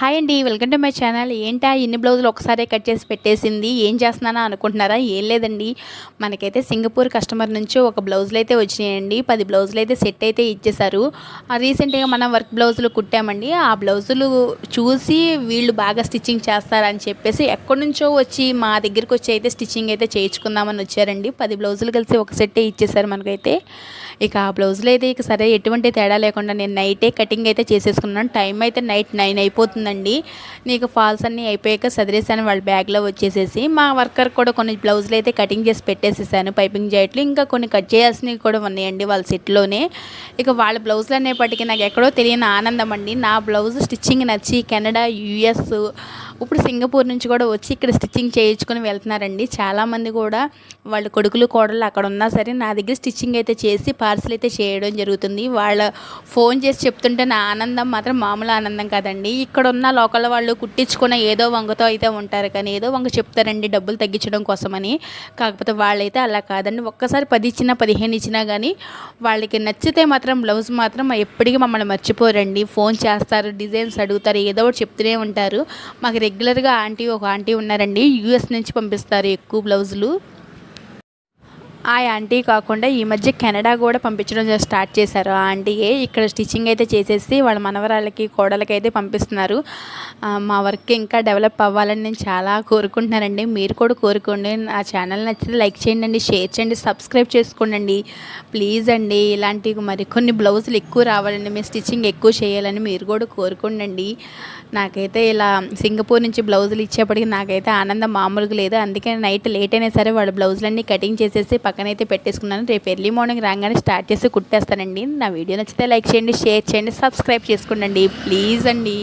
Hi అండి welcome to my channel. ఏంటా ఇన్ని బ్లౌజులు ఒకసారి కట్ చేసి పెట్టేసింది? ఏం చేస్తున్నానా అనుకుంటున్నారా? ఏం లేదండి. మనకైతే సింగపూర్ కస్టమర్ నుంచి ఒక బ్లౌజులు అయితే వచ్చినాయండి. పది బ్లౌజులు అయితే సెట్ అయితే ఇచ్చేశారు. ఆ రీసెంట్గా మనం వర్క్ బ్లౌజులు కుట్టామండి. ఆ బ్లౌజులు చూసి వీళ్ళు బాగా స్టిచ్చింగ్ చేస్తారని చెప్పేసి ఎక్కడి నుంచో వచ్చి మా దగ్గరికి వచ్చి అయితే స్టిచ్చింగ్ అయితే చేయించుకుందామని వచ్చారండి. పది బ్లౌజులు కలిసి ఒక సెట్టే ఇచ్చేసారు మనకైతే. ఇక ఆ బ్లౌజులు అయితే ఇక సరే ఎటువంటి తేడా లేకుండా నేను నైటే కటింగ్ అయితే చేసేసుకున్నాను. టైం అయితే నైట్ నైన్ అయిపోతుంది అయిపోతుందండి నీకు ఫాల్స్ అన్నీ అయిపోయాక సదిరేసాను వాళ్ళ బ్యాగ్లో వచ్చేసేసి. మా వర్కర్ కూడా కొన్ని బ్లౌజులు అయితే కటింగ్ చేసి పెట్టేసేసాను పైపింగ్ జాయిట్లు ఇంకా కొన్ని కట్ చేయాల్సినవి కూడా ఉన్నాయండి వాళ్ళ సెట్లోనే. ఇక వాళ్ళ బ్లౌజులు అనేప్పటికీ నాకు ఎక్కడో తెలియని ఆనందం అండి. నా బ్లౌజ్ స్టిచ్చింగ్ నచ్చి కెనడా యుఎస్ ఇప్పుడు సింగపూర్ నుంచి కూడా వచ్చి ఇక్కడ స్టిచ్చింగ్ చేయించుకొని వెళ్తున్నారండి. చాలామంది కూడా వాళ్ళ కొడుకులు కోడలు అక్కడ ఉన్నా సరే నా దగ్గర స్టిచ్చింగ్ అయితే చేసి పార్సల్ అయితే చేయడం జరుగుతుంది. వాళ్ళ ఫోన్ చేసి చెప్తుంటే నా ఆనందం మాత్రం మామూలు ఆనందం కాదండి. ఇక్కడ ఉన్న లోకల్ వాళ్ళు కుట్టించుకున్న ఏదో వంగతో అయితే ఉంటారు. కానీ ఏదో వంగ చెప్తారండి డబ్బులు తగ్గించడం కోసమని. కాకపోతే వాళ్ళైతే అలా కాదండి. ఒక్కసారి పది ఇచ్చినా పదిహేను ఇచ్చినా కానీ వాళ్ళకి నచ్చితే మాత్రం బ్లౌజ్ మాత్రం ఎప్పటికీ మమ్మల్ని మర్చిపోరండి. ఫోన్ చేస్తారు డిజైన్స్ అడుగుతారు ఏదో ఒకటి చెప్తూనే ఉంటారు. మాకు రెగ్యులర్గా ఆంటీ ఒక ఆంటీ ఉన్నారండి. యూఎస్ నుంచి పంపిస్తారు ఎక్కువ బ్లౌజులు. ఆ ఆంటీ కాకుండా ఈ మధ్య కెనడా కూడా పంపించడం స్టార్ట్ చేశారు. ఆ ఆంటీయే ఇక్కడ స్టిచ్చింగ్ అయితే చేసేసి వాళ్ళ మనవరాలకి కోడలకి అయితే పంపిస్తున్నారు మా వర్క్ ఇంకా డెవలప్ అవ్వాలని నేను చాలా కోరుకుంటున్నానండి. మీరు కూడా కోరుకోండి. ఆ ఛానల్ నచ్చితే లైక్ చేయండి షేర్ చేయండి సబ్స్క్రైబ్ చేసుకోండి. ప్లీజ్ అండి ఇలాంటి మరికొన్ని బ్లౌజులు ఎక్కువ రావాలండి. మీరు స్టిచ్చింగ్ ఎక్కువ చేయాలని మీరు కూడా కోరుకోండి నాకైతే ఇలా సింగపూర్ నుంచి బ్లౌజులు ఇచ్చేప్పటికి నాకైతే ఆనందం మామూలుగా లేదు. అందుకే నైట్ లేట్ అయినా సరే వాళ్ళ బ్లౌజులన్నీ కటింగ్ చేసేసి పక్కనైతే పెట్టేసుకున్నాను. రేపు ఎర్లీ మార్నింగ్ రాగానే స్టార్ట్ చేసి కుట్టేస్తానండి. నా వీడియో నచ్చితే లైక్ చేయండి షేర్ చేయండి సబ్స్క్రైబ్ చేసుకోండి ప్లీజ్ అండి.